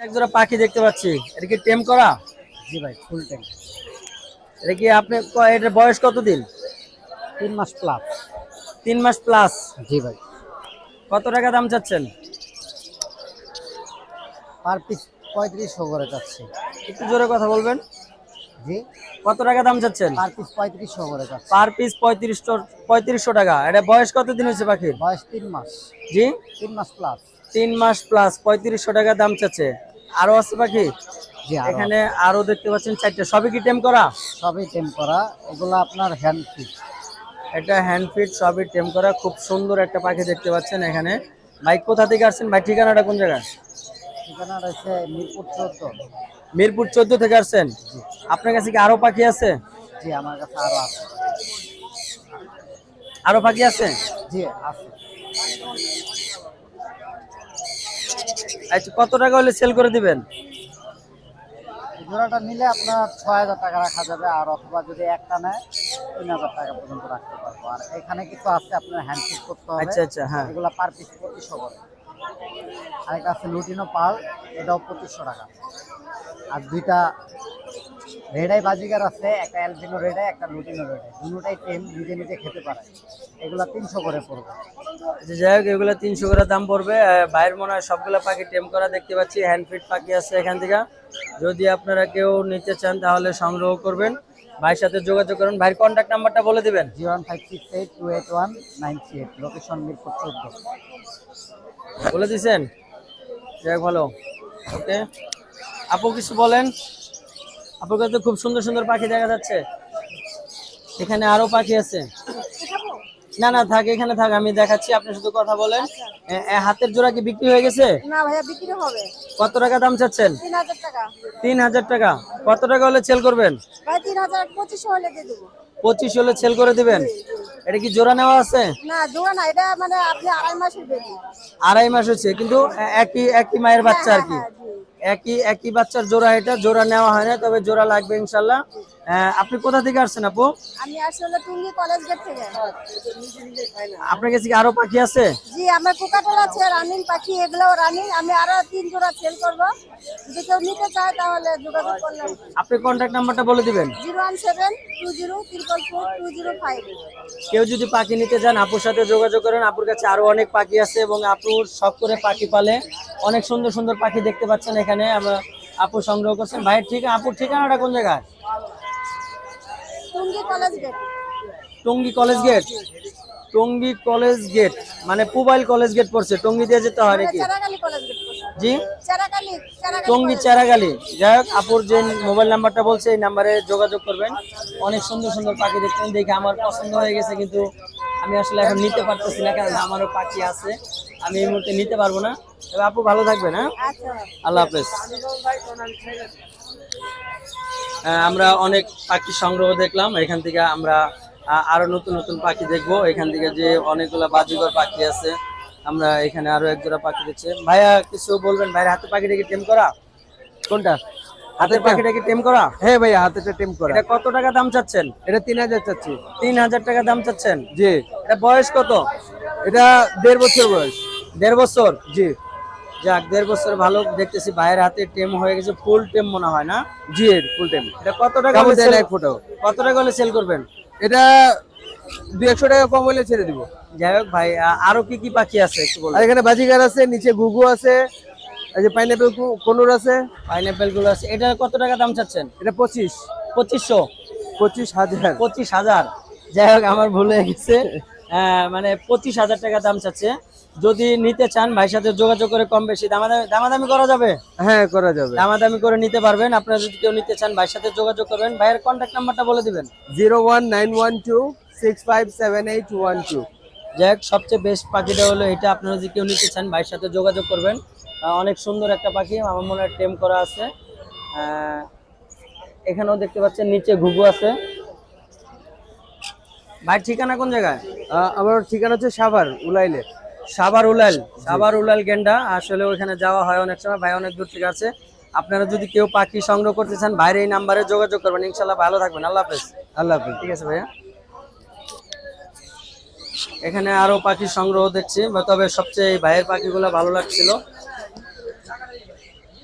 এক জোড়া পাখি দেখতে পাচ্ছি। এটা কি টেম করা? জি ভাই ফুল টাইম এটা কি আপনি এটার বয়স কতদিন? তিন মাস প্লাস তিন মাস প্লাস জি ভাই। কত টাকা দাম চাচ্ছেন? পার পিস পঁয়ত্রিশশো করে যাচ্ছে। একটু জোরে কথা বলবেন। জি। কত টাকা দাম চাচ্ছেন? পার পিস পঁয়ত্রিশশো করে যাচ্ছে। পার পিস পঁয়ত্রিশশো পঁয়ত্রিশশো টাকা। এটা বয়স কতদিন হয়েছে পাখির? বয়স তিন মাস। জি? তিন মাস প্লাস তিন মাস প্লাস পঁয়ত্রিশশো টাকা দাম চাচ্ছে। আরও আছে পাখি এখানে আরও দেখতে পাচ্ছেন চারটে। সবই কি টেম করা? সবই টেম করা। এগুলো আপনার হ্যান্ড ফিট এটা হ্যান্ড ফিট সবই টেম করা। খুব সুন্দর একটা পাখি দেখতে পাচ্ছেন এখানে। ভাই কোথা থেকে আসছেন? ভাই ঠিকানাটা কোন জায়গায়? ঠিকানাটা রয়েছে মিরপুর চোদ্দ। মিরপুর চোদ্দ থেকে আসছেন? আপনার কাছে কি আরও পাখি আছে? জি আমার কাছে আরও আছে। আরও পাখি আছে? জি আছে। আচ্ছা কত টাকা হলে সেল করে দিবেন? জোড়াটা নিলে আপনার ছয় হাজার টাকা রাখা যাবে আর অথবা যদি একটা নেয় তিন হাজার টাকা পর্যন্ত রাখতে পারব। আর এখানে কিছু আছে আপনার হ্যান্ড পিস করতে হবে। আচ্ছা আচ্ছা হ্যাঁ। এগুলা পার পিস পঁচিশশো করে। আরেকটা আছে লুটিনো পাল এটাও পঁচিশশো টাকা। আর দুইটা রেডাই বাজিগার আছে একটা অ্যালবিনো রেডাই একটা লুটিনো রেডাই। দুটোটাই টেম নিজে নিজে খেতে পারে। এগুলো তিনশো করে পড়বে। আচ্ছা, যাই হোক এগুলো তিনশো করে দাম পড়বে। আহ, বাইরের মনে হয় সবগুলো পাখি টেম করা দেখতে পাচ্ছি। হ্যান্ড ফিট পাখি আছে এখান থেকে। যদি আপনারা কেউ নিতে চান তাহলে সংগ্রহ করবেন। ভাইয়ের সাথে যোগাযোগ করুন। ভাইয়ের কন্ট্যাক্ট নাম্বারটা বলে দেবেন। Zero one five six eight two eight one nine three eight location Mirpur চোদ্দ। বলে দিছেন? যাক ভালো। ওকে। আপু কিছু বলেন? আপুর কাছে খুব সুন্দর সুন্দর পাখি দেখা যাচ্ছে। এখানে আরও পাখি আছে। না না থাক এখানে থাক আমি দেখাচ্ছি আপনি শুধু কথা বলেন। হাতের জোড়া কি বিক্রি হয়ে গেছে? না ভাইয়া বিক্রি হবে। কত টাকা দাম চাচ্ছেন? তিন হাজার টাকা। কত টাকা হলে সেল করবেন? ভাই তিন হাজার হলে দিয়ে দেবো। পঁচিশ হলে সেল করে দিবেন? এটা কি জোড়া নেওয়া আছে? না জোড়া না এটা মানে আপনি আড়াই মাসের বেবি। আড়াই মাস হচ্ছে কিন্তু একই একই মায়ের বাচ্চা আর কি। হ্যাঁ জি একই একই বাচ্চার জোড়া এটা জোড়া নেওয়া হয় না তবে জোড়া লাগবে ইনশাল্লাহ। আপনি কোথা থেকে আসছেন আপু? আমি আসলে টুঙ্গি কলেজ গেট থেকে। আপনার কাছে কি আরও পাখি আছে? জি আমার কোকাটেল আছে রানিং পাখি এগুলো রানিং। আমি আরও তিন জোড়া সেল করব। যদি কেউ নিতে চায় তাহলে যোগাযোগ করলাম আপনি কন্ট্যাক্ট নাম্বারটা বলে দিবেন। Zero one seven two zero triple four two zero five. কেউ যদি পাখি নিতে চান আপুর সাথে যোগাযোগ করেন। আপুর কাছে আরও অনেক পাখি আছে এবং আপুর শখ করে পাখি পালে। অনেক সুন্দর সুন্দর পাখি দেখতে পাচ্ছেন এখানে। আমরা আপু সংগ্রহ করছেন। ভাইয়ের ঠিক আপুর ঠিকানাটা কোন জায়গায়? Tongi college gate Tongi college gate Tongi college gate মানে পুবাইল কলেজ গেট পড়ছে টঙ্গী দিয়ে যেতে হয় নাকি? জি? টঙ্গী চারাগালি। যাই হোক আপুর যে মোবাইল নাম্বারটা বলছে এই নাম্বারে যোগাযোগ করবেন। অনেক সুন্দর সুন্দর পাখি দেখবেন দেখে আমার পছন্দ হয়ে গেছে কিন্তু আমি আসলে এখন নিতে পারতেছি না কারণ আমারও পাখি আছে। আমি এই মুহূর্তে নিতে পারব না। তবে আপু ভালো থাকবেন হ্যাঁ? আচ্ছা। আল্লাহ হাফেজ। আমরা অনেক পাখি সংগ্রহ দেখলাম। এখান থেকে আমরা আরও নতুন নতুন পাখি দেখব। এখান থেকে যে অনেকগুলো বাজিগর পাখি আছে আমরা এখানে আরও এক জোড়া পাখি দেখছি। ভাইয়া কিছু বলবেন? ভাইয়ের হাতে পাখিটা কি টেম করা? কোনটা? হাতের পাখিটা কি টেম করা? হ্যাঁ ভাইয়া হাতেটা টেম করা। এটা কত টাকা দাম চাচ্ছেন? এটা তিন হাজার চাচ্ছি। তিন হাজার টাকা দাম চাচ্ছেন? জি। এটা বয়স কত? এটা দেড় বছর বয়স। দেড় বছর? জি। যাক দেড় বছর ভালো দেখতেছি ভাইয়ের হাতে টেম হয়ে গেছে ফুল টেম মনে হয় না? জি ফুল টেম। এটা কত টাকা হলে দেয় এক ফোটাও কত টাকা হলে সেল করবেন? এটা দুই একশো টাকা কম হলে ছেড়ে দিব। যাই হোক ভাই আরও কি কি পাখি আছে একটু বলুন? এখানে বাজিগার আছে নিচে গুগু আছে এই যে পাইনাপেল কোনুর আছে। পাইনাপেলগুলো আছে। এটা কত টাকা দাম চাচ্ছেন? এটা পঁচিশ। পঁচিশশো? পঁচিশ হাজার। পঁচিশ হাজার। যাই হোক আমার ভুল হয়ে গেছে। মানে পঁচিশ হাজার টাকা দাম চাচ্ছে। যদি নিতে চান ভাইয়ের সাথে যোগাযোগ করে কম বেশি দামাদামি দামাদামি করা যাবে? হ্যাঁ করা যাবে। দামাদামি করে নিতে পারবেন। আপনারা যদি কেউ নিতে চান ভাইয়ের সাথে যোগাযোগ করবেন ভাইয়ের কন্ট্যাক্ট নাম্বারটা বলে দিবেন। Zero one nine one two six five seven eight one two যাই হোক সবচেয়ে বেস্ট পাখিটা হলো এটা। আপনারা যদি কেউ নিতে চান ভাইয়ের সাথে যোগাযোগ করবেন। অনেক সুন্দর একটা পাখি আমার মনে হয় টেম করা আছে। এখানেও দেখতে পাচ্ছেন নিচে ঘুঘু আছে। ভাই ঠিকানা কোন জায়গায়? আমার ঠিকানা হচ্ছে সাভার উলাইলে। সাবার উলাল সাবার উলাল গেন্ডা আসলে ওখানে যাওয়া হয় অনেক সময় ভাই অনেক দূর থেকে আছে। আপনারা যদি কেউ পাখি সংগ্রহ করতে চান বাইরে এই নাম্বারে যোগাযোগ করবেন ইনশাল্লাহ ভালো থাকবেন। আল্লাহ হাফেজ। আল্লাহ হাফেজ। ঠিক আছে ভাইয়া। এখানে আরও পাখি সংগ্রহ দেখছি তবে সবচেয়ে ভাইয়ের পাখিগুলো ভালো লাগছিল।